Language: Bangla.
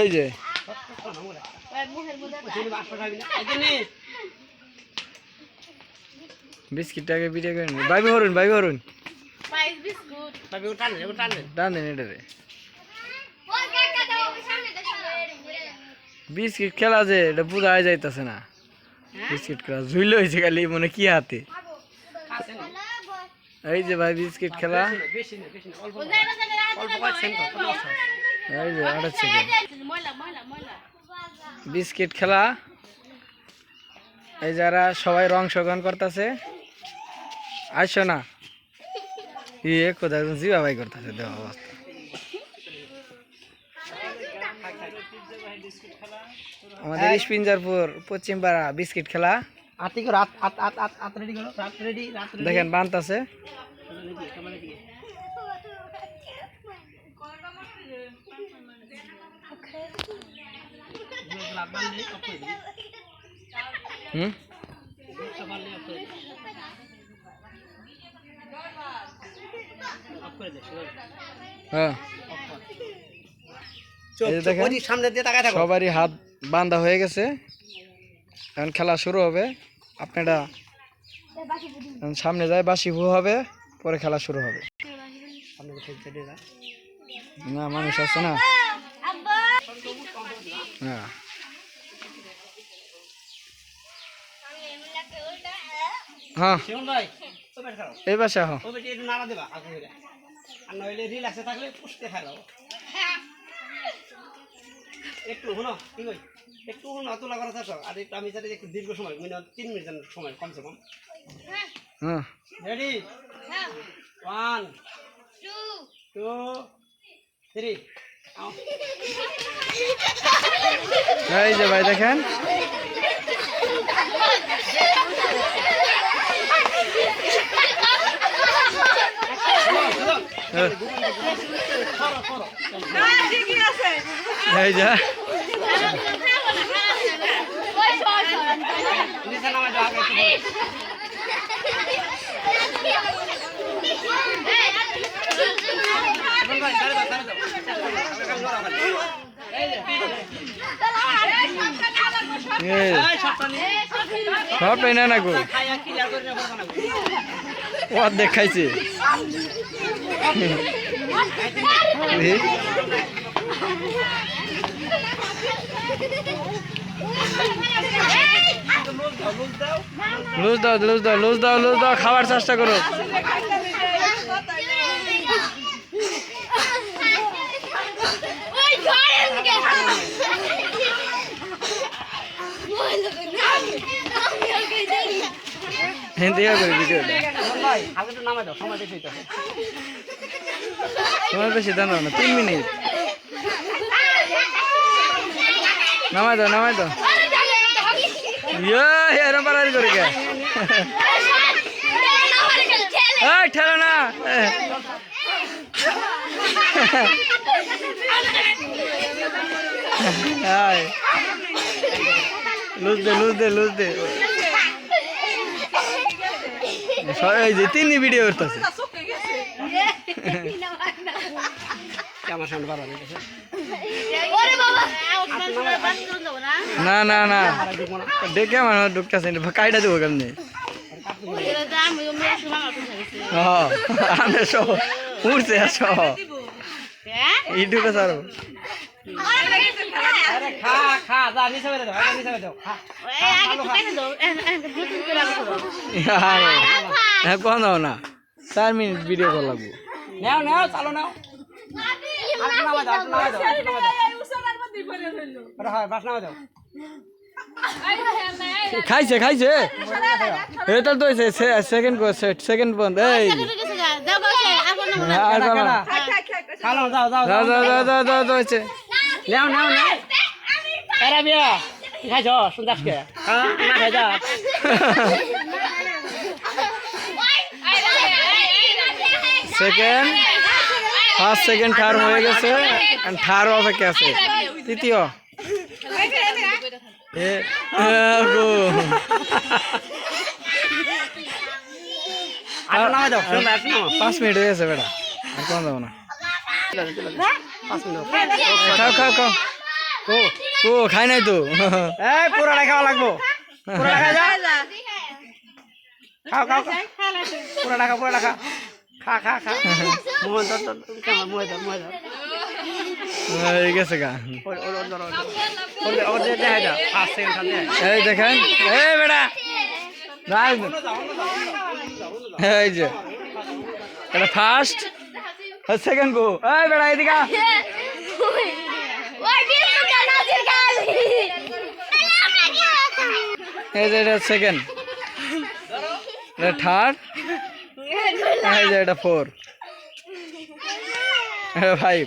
এই যে। বিস্কিটটাকে পিঠে করে নি। বাইবি হরুন বাইবি হরুন। পাইস বিস্কুট টান দেন এটারে। বিস্কিট খেলা যে, এটা আয় যাইতেছে না। বিস্কিট খেলা ঝুইল হয়েছে খালি, মনে কি হাতে। এই যে ভাই, বিস্কিট খেলা। এই যে সেকেন্ড বিস্কিট খেলা। এই যারা সবাই রং অংশগ্রহণ করতেছে আসছো না। ইয়ে কোথায় জিবা ভাই করতেছে দেহ অবস্থা। আমাদের স্পিঞ্জারপুর পশ্চিমপাড়া বিস্কিট খেলা। আতি করো আত আত আত আত আত রেডি করো রাত রেডি রাত রেডি দেখেন বানতাছে হুম? হ্যাঁ এই যে দেখেন ওই সামনে দিয়ে তাকায় থাকো সবারই হাত বান্ধা হয়ে গেছে। এখন খেলা শুরু হবে। আপনারা সামনে যায় বাসি ভু হবে পরে খেলা শুরু হবে। না মানুষ আছে না? হ্যাঁ। হ্যাঁ। এই পাশে হ্যাঁ একটু হলো কি কই? একটু হলো অতলা করা থাকো আর আমি যাতে একটু দীর্ঘ সময় মিনিমাম তিন মিনিট সময় কমসে কম। হ্যাঁ। রেডি ওয়ান টু থ্রি এই যে ভাই দেখেন। এই যা। সব পেনে না গো। ও দেখাইছে। লুজ দাও লুজ দাও লুজ দাও লুজ দাও, খাওয়ার চেষ্টা করো। Yeah. দেয়া করে ভিডিওটা সময় বেশি দাঁড়াও না তিন মিনিট নামাই দাও নামাই দাও এরম পালার করে গে ঠেলো না লুজ দে লুজ দে লুজ দে এই যে তিনি ভিডিও করতেছে। না না না। ডেকে আমার ঢুকতেছে কাইটা দেবো কেমনি? হ্যাঁ আমি সহ। উঠছে সহ। ই ঢুকে সারো আরে। খা হ্যাঁ না চার মিনিট ভিডিও কল লাগবো নাও নাও চালো নাও খাইছে খাইছে এটা তো সেকেন্ড সেকেন্ড বন্ধ এই খাইছ শুনতে না খাই যা সেকেন্ড ফার্স্ট সেকেন্ড থার্ড হয়ে গেছে থার্ড অপেক্ষা আছে। তৃতীয়। পাঁচ মিনিট হয়ে গেছে বেটা। আর কোন যাব না। পাঁচ খাও খাও খাও। ও ও খাই নাই তো। এই পুরোটা খাওয়া লাগবো। পুরোটা খাই যা। খাও খাও খাও। পুরোটা খা পুরোটা খা খা খা খা মোহন ধর ধর ধর, কেমন মোহে ধর মোহে ধর এই গেছে গা ওর ওর ওর ধর ওর ধর। ওর দে- ওর দে দেখা যা ফার্স্ট সেকেন্ড খান দে এই দেখেন এই বেটা রাজ এই যে এটা ফার্স্ট সেকেন্ড গো এই বেটা এদিকে আ। এই যে এটা সেকেন্ড এটা থার্ড এই যে এটা ফোর এটা ফাইভ